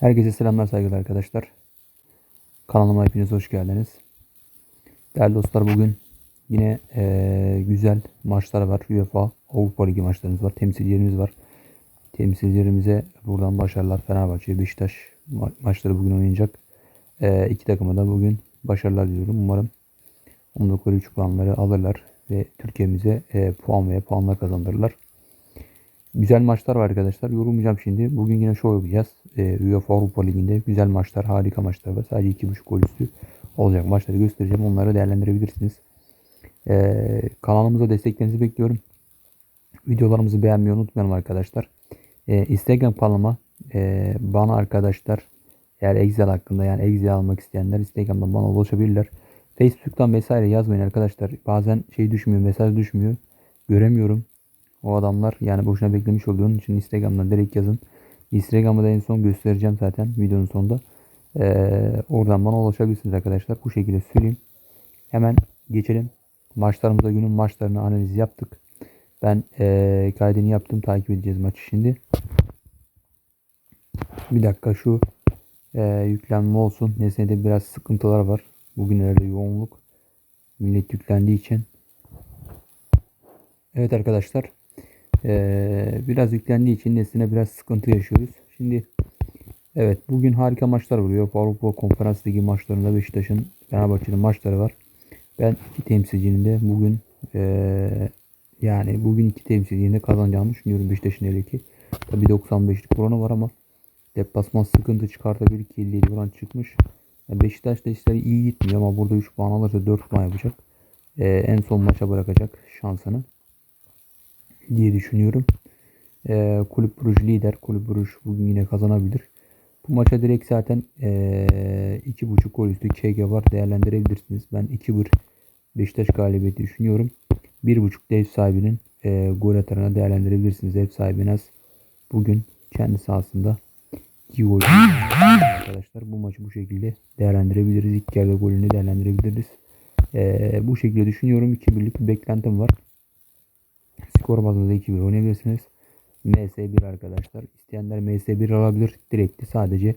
Herkese selamlar saygılar arkadaşlar. Kanalıma hepiniz hoş geldiniz. Değerli dostlar bugün yine eee, güzel maçlar var. UEFA Avrupa Ligi maçlarımız var. Temsilcilerimiz var. Temsilcilerimize buradan başarılar. Fenerbahçe, Beşiktaş ma- maçları bugün oynayacak. Eee iki takıma da bugün başarılar diliyorum. Umarım 19 puanları alırlar ve Türkiye'mize eee, puan veya puanlar kazandırırlar. Güzel maçlar var arkadaşlar. Yorulmayacağım şimdi. Bugün yine show yapacağız. Ee, UEFA Avrupa Ligi'nde güzel maçlar, harika maçlar var. Sadece 2.5 gol üstü olacak maçları göstereceğim. Onları değerlendirebilirsiniz. Ee, kanalımıza desteklerinizi bekliyorum. Videolarımızı beğenmeyi unutmayalım arkadaşlar. Ee, Instagram kanalıma e, bana arkadaşlar eğer Excel hakkında yani Excel almak isteyenler Instagram'dan bana ulaşabilirler. Facebook'tan vesaire yazmayın arkadaşlar. Bazen şey düşmüyor, mesaj düşmüyor. Göremiyorum. O adamlar yani boşuna beklemiş oluyor. Onun için Instagram'dan direkt yazın. Instagram'ı da en son göstereceğim zaten videonun sonunda. Ee, oradan bana ulaşabilirsiniz arkadaşlar. Bu şekilde söyleyeyim. Hemen geçelim. Maçlarımıza günün maçlarını analiz yaptık. Ben ee, kaydını yaptım. Takip edeceğiz maçı şimdi. Bir dakika şu ee, yüklenme olsun. Nesnede biraz sıkıntılar var. Bugünlerde yoğunluk. Millet yüklendiği için. Evet arkadaşlar. Ee, biraz yüklendiği için nesline biraz sıkıntı yaşıyoruz. Şimdi evet bugün harika maçlar vuruyor. Avrupa Konferans Ligi maçlarında Beşiktaş'ın Fenerbahçe'nin maçları var. Ben iki temsilcinin de bugün ee, yani bugün iki temsilcinin kazanacağını düşünüyorum Beşiktaş'ın hele ki. Tabi 95'lik oranı var ama deplasman sıkıntı çıkartabilir ki 57 oran çıkmış. Beşiktaş da işleri iyi gitmiyor ama burada 3 puan alırsa 4 puan yapacak. Ee, en son maça bırakacak şansını diye düşünüyorum. Ee, Kulüp Bruj lider. Kulüp Bruj bugün yine kazanabilir. Bu maça direkt zaten ee, 2.5 gol üstü KG var değerlendirebilirsiniz. Ben 2-1 Beşiktaş galibiyeti düşünüyorum. 1.5 ev sahibinin ee, gol atarına değerlendirebilirsiniz. Ev sahibi en az bugün kendi sahasında 2 gol arkadaşlar. Bu maçı bu şekilde değerlendirebiliriz. İlk yarıda golünü değerlendirebiliriz. Ee, bu şekilde düşünüyorum. 2-1'lik bir beklentim var. Skor bazında 2-1 oynayabilirsiniz. MS1 arkadaşlar. İsteyenler MS1 alabilir. Direkt de sadece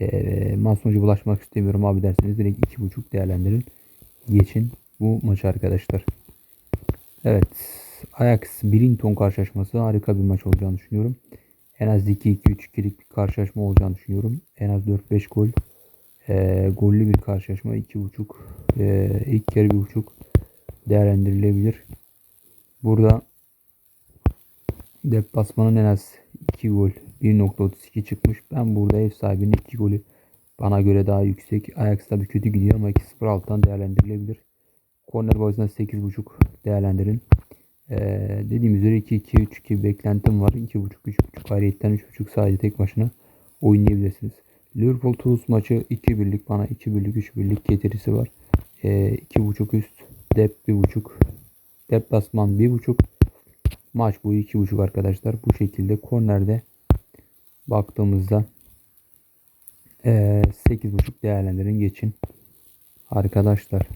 e, maç sonucu bulaşmak istemiyorum abi derseniz direkt 2.5 değerlendirin. Geçin bu maçı arkadaşlar. Evet. Ajax Billington karşılaşması harika bir maç olacağını düşünüyorum. En az 2-2-3-2'lik bir karşılaşma olacağını düşünüyorum. En az 4-5 gol. E, gollü bir karşılaşma. 2.5 e, ilk yarı 1.5 değerlendirilebilir. Burada deplasmanın en az 2 gol 1.32 çıkmış. Ben burada ev sahibinin 2 golü bana göre daha yüksek. Ajax tabii kötü gidiyor ama 2-0 alttan değerlendirilebilir. Corner boyundan 8.5 değerlendirin. Ee, dediğim üzere 2-2-3-2 beklentim var. 2.5-3.5 ayrıyetten 3.5 sadece tek başına oynayabilirsiniz. Liverpool Toulouse maçı 2-1'lik bana 2-1'lik 3-1'lik getirisi var. Ee, 2.5 üst dep 1.5 deplasman 1.5 Maç boyu 2.5 arkadaşlar. Bu şekilde kornerde baktığımızda ee, 8.5 değerlendirin geçin. Arkadaşlar.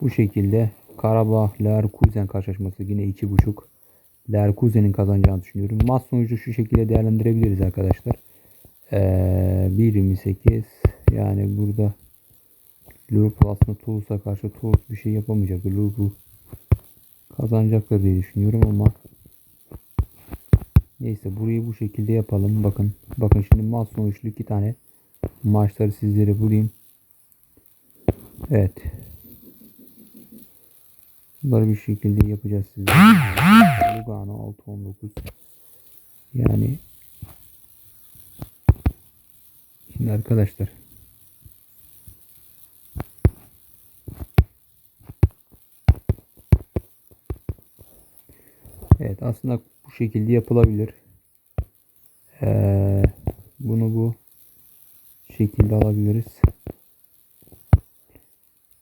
Bu şekilde Karabağ Leverkusen karşılaşması yine 2.5 Leverkusen'in kazanacağını düşünüyorum. Maç sonucu şu şekilde değerlendirebiliriz arkadaşlar. Ee, 1.28 yani burada Liverpool aslında Toulouse'a karşı Toulouse bir şey yapamayacak. Liverpool kazanacaktır diye düşünüyorum ama neyse burayı bu şekilde yapalım. Bakın bakın şimdi maç sonuçlu iki tane maçları sizlere bulayım. Evet. Bunları bir şekilde yapacağız sizlere. Lugano 6-19 yani şimdi arkadaşlar Aslında bu şekilde yapılabilir. Ee, bunu bu şekilde alabiliriz.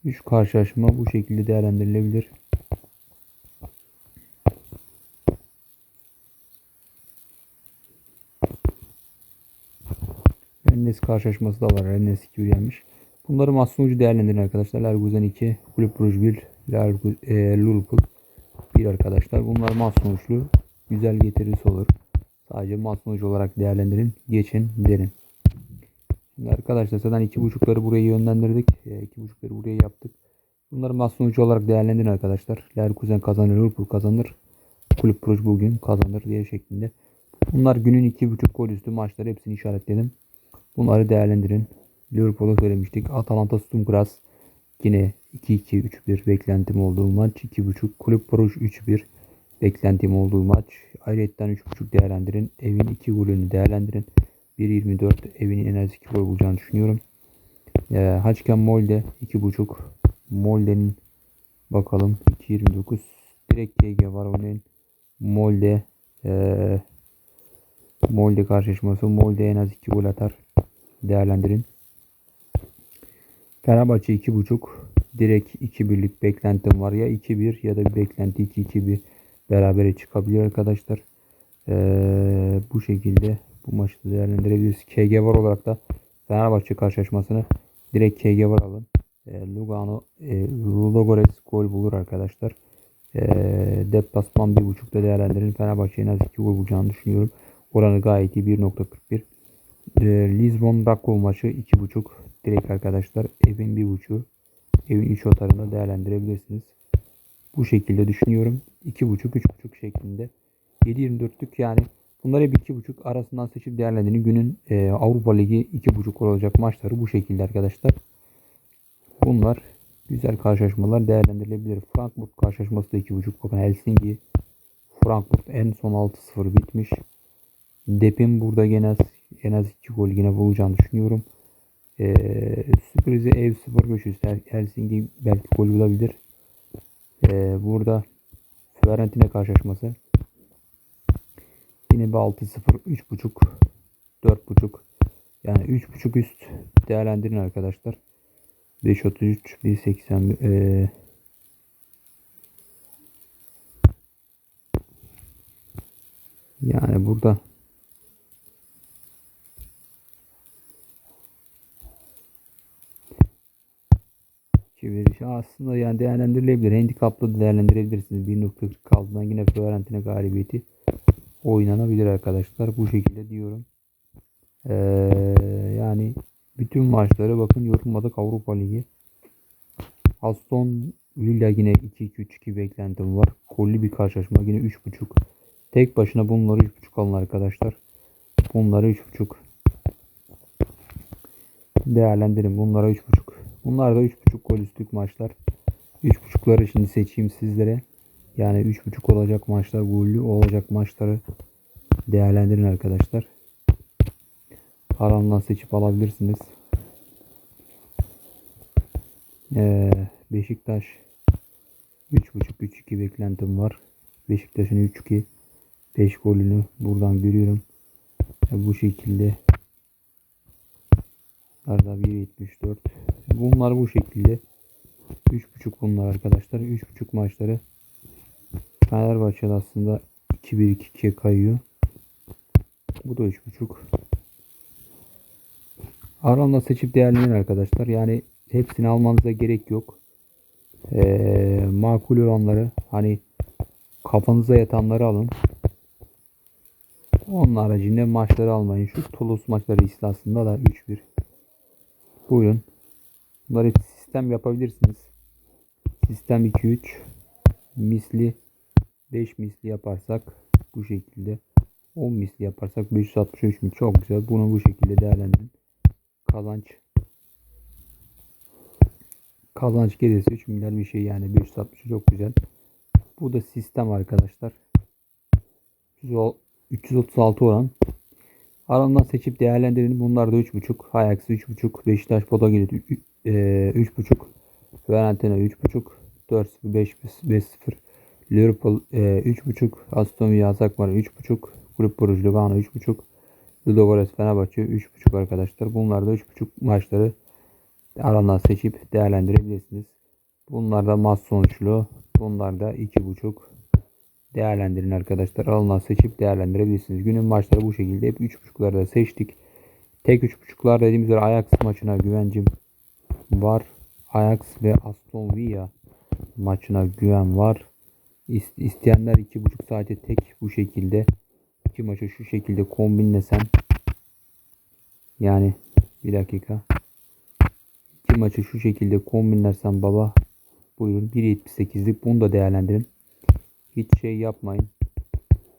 Üç karşılaşma bu şekilde değerlendirilebilir. Rennes karşılaşması da var. Rennes 2 yenmiş. Bunları maç değerlendirin arkadaşlar. Leverkusen 2, Kulüp Brugge 1, Leverkusen, e, Liverpool bir arkadaşlar. Bunlar maç sonuçlu güzel getirisi olur. Sadece maç sonucu olarak değerlendirin. Geçin derin. Şimdi arkadaşlar zaten iki buçukları buraya yönlendirdik. E, iki buçukları buraya yaptık. Bunları maç sonucu olarak değerlendirin arkadaşlar. Leverkusen kazanır, Liverpool kazanır. Kulüp Brugge bugün kazanır diye şeklinde. Bunlar günün iki buçuk gol üstü maçları hepsini işaretledim. Bunları değerlendirin. Liverpool'a söylemiştik. Atalanta Sturm Graz yine 2-2-3-1 beklentim olduğu maç. 2.5 Kulüp Brugge 3-1 beklentim olduğu maç. Ayrıca 3.5 değerlendirin. Evin 2 golünü değerlendirin. 1.24 evin en az 2 gol bulacağını düşünüyorum. E, Haçken Molde 2.5 Molde'nin bakalım 2.29 direkt KG var onun Molde e, Molde karşılaşması Molde en az 2 gol atar değerlendirin. Fenerbahçe 2.5 direkt 2-1'lik beklentim var ya 2-1 ya da bir beklenti 2-2-1 berabere çıkabilir arkadaşlar. Ee, bu şekilde bu maçı değerlendirebiliriz. KG var olarak da Fenerbahçe karşılaşmasını direkt KG var alın. E, Lugano e, Ludogorets gol bulur arkadaşlar. E, deplasman 1.5'da değerlendirin. Fenerbahçe en az 2 gol bulacağını düşünüyorum. Oranı gayet iyi 1.41. E, Lisbon Rakov maçı 2.5 direkt arkadaşlar. Evin 1.5'u evin 3 otarında değerlendirebilirsiniz. Bu şekilde düşünüyorum. 2.5 3.5 şeklinde. 7.24'lük yani bunlar hep 2.5 arasından seçip değerlendirin. Günün e, Avrupa Ligi 2.5 olacak maçları bu şekilde arkadaşlar. Bunlar güzel karşılaşmalar değerlendirilebilir. Frankfurt karşılaşması da 2.5 bakın Helsinki Frankfurt en son 6-0 bitmiş. Dep'in burada en az, en az 2 gol yine bulacağını düşünüyorum. Ee, sürprizi ev 0 göçü Helsinki belki gol bulabilir. Ee, burada Fiorentina karşılaşması. Yine bir 6-0 3.5 4.5 yani 3.5 üst değerlendirin arkadaşlar. 5.33 1.80 ee, yani burada çevirişi aslında yani değerlendirilebilir. Handikaplı değerlendirebilirsiniz. 1.40 kaldığından yine Fiorentina galibiyeti oynanabilir arkadaşlar. Bu şekilde diyorum. Ee, yani bütün maçları bakın yorumladık Avrupa Ligi. Aston Villa yine 2-2-3-2 beklentim var. Golli bir karşılaşma yine 3.5. Tek başına bunları 3.5 alın arkadaşlar. Bunları 3.5 değerlendirin. Bunlara 3.5. Bunlar da 3.5 gol üstlük maçlar. 3.5'ları şimdi seçeyim sizlere. Yani 3.5 olacak maçlar, gollü olacak maçları değerlendirin arkadaşlar. Arandan seçip alabilirsiniz. Ee, Beşiktaş 3.5-3-2 beklentim var. Beşiktaş'ın 3-2 5 golünü buradan görüyorum. Bu şekilde Arada 1.74 Bunlar bu şekilde 3.5 bunlar arkadaşlar. 3.5 maçları Fenerbahçe'de aslında 2-1-2-2'ye kayıyor. Bu da 3.5 Aranda seçip değerlendirin arkadaşlar. Yani hepsini almanıza gerek yok. Ee, makul olanları hani kafanıza yatanları alın. Onun haricinde maçları almayın. Şu Toulouse maçları islasında da 3-1. Buyurun. Bunları sistem yapabilirsiniz. Sistem 2-3 misli 5 misli yaparsak bu şekilde 10 misli yaparsak 563 mi çok güzel. Bunu bu şekilde değerlendirin kazanç kazanç gelirse 3 milyar bir şey yani 560 çok güzel. Bu da sistem arkadaşlar. 336 oran. Arandan seçip değerlendirin. Bunlar da 3.5. Ajax 3.5. Beşiktaş Boda gelir 3.5. Fiorentina 3.5. 4-0 5-0. Liverpool e, 3.5. Aston Villa var 3.5. Kulüp Brugge Lugano 3.5. Ludogorets Fenerbahçe 3.5 arkadaşlar. Bunlar da 3.5 maçları arandan seçip değerlendirebilirsiniz. Bunlar da maç sonuçlu. Bunlar da 2.5 değerlendirin arkadaşlar. Alınan seçip değerlendirebilirsiniz. Günün maçları bu şekilde. Hep 3.5'ları da seçtik. Tek 3.5'lar dediğimiz üzere Ajax maçına güvencim var. Ajax ve Aston Villa maçına güven var. İsteyenler 2.5 saate tek bu şekilde iki maçı şu şekilde kombinlesem yani bir dakika iki maçı şu şekilde kombinlersem baba buyurun 1.78'lik bunu da değerlendirin. Hiç şey yapmayın.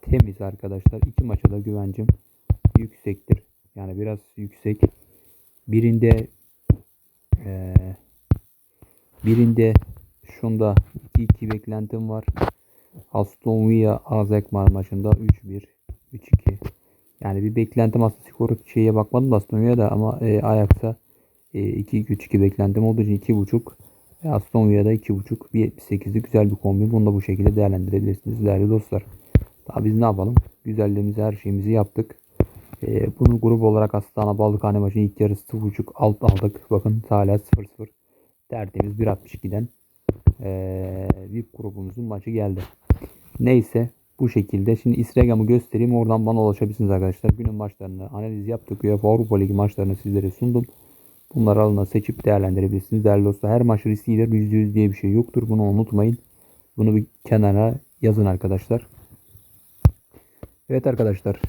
Temiz arkadaşlar. İki maça da güvencim yüksektir. Yani biraz yüksek. Birinde eee birinde şunda 2-2 beklentim var. Aston Villa AZ Alkmaar maçında 3-1 3-2 yani bir beklentim aslında skoru şeye bakmadım da Aston Villa'da ama e, Ajax'a e, 2-2-3-2 beklentim olduğu için 2.5 e, Aston Villa'da 2.5 1.78'lik güzel bir kombin. Bunu da bu şekilde değerlendirebilirsiniz değerli dostlar. Daha biz ne yapalım? Güzelliğimizi her şeyimizi yaptık. E, bunu grup olarak Astana Balıkhane maçının ilk yarısı 0.5 alt aldık. Bakın hala 0-0. Tertemiz 1.62'den e, VIP grubumuzun maçı geldi. Neyse bu şekilde. Şimdi Instagram'ı göstereyim. Oradan bana ulaşabilirsiniz arkadaşlar. Günün maçlarını analiz yaptık. UEFA Avrupa Ligi maçlarını sizlere sundum. Bunları alına seçip değerlendirebilirsiniz. Değerli dostlar her maç riskiyle %100 diye bir şey yoktur. Bunu unutmayın. Bunu bir kenara yazın arkadaşlar. Evet arkadaşlar.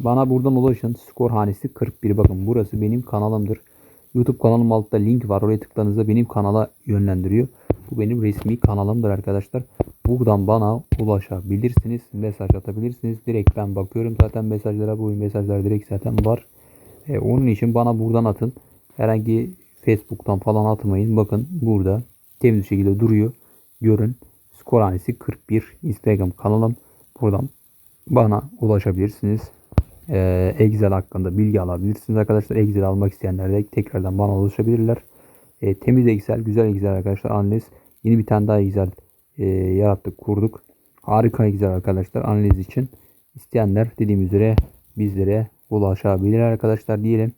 Bana buradan ulaşın. Skor hanesi 41. Bakın burası benim kanalımdır. YouTube kanalım altta link var. Oraya tıkladığınızda benim kanala yönlendiriyor. Bu benim resmi kanalımdır arkadaşlar. Buradan bana ulaşabilirsiniz. Mesaj atabilirsiniz. Direkt ben bakıyorum zaten mesajlara. Bu mesajlar direkt zaten var. E, onun için bana buradan atın. Herhangi Facebook'tan falan atmayın. Bakın burada temiz şekilde duruyor. Görün. Skor hanesi 41. Instagram kanalım. Buradan bana ulaşabilirsiniz. Ee, Excel hakkında bilgi alabilirsiniz arkadaşlar. Excel almak isteyenler de tekrardan bana ulaşabilirler. E, temiz Excel, güzel Excel arkadaşlar. Analiz. Yeni bir tane daha Excel e, yarattık, kurduk. Harika Excel arkadaşlar analiz için. isteyenler dediğim üzere bizlere ulaşabilir arkadaşlar diyelim.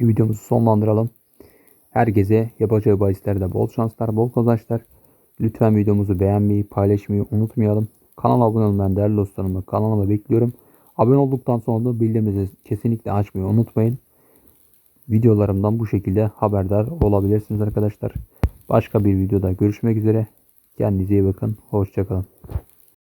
Videomuzu sonlandıralım. Herkese yapacağı bahislerde bol şanslar, bol kazançlar. Lütfen videomuzu beğenmeyi, paylaşmayı unutmayalım. Kanala abone ben değerli dostlarımı kanalıma bekliyorum. Abone olduktan sonra da bildirimleri kesinlikle açmayı unutmayın. Videolarımdan bu şekilde haberdar olabilirsiniz arkadaşlar. Başka bir videoda görüşmek üzere. Kendinize iyi bakın. Hoşçakalın.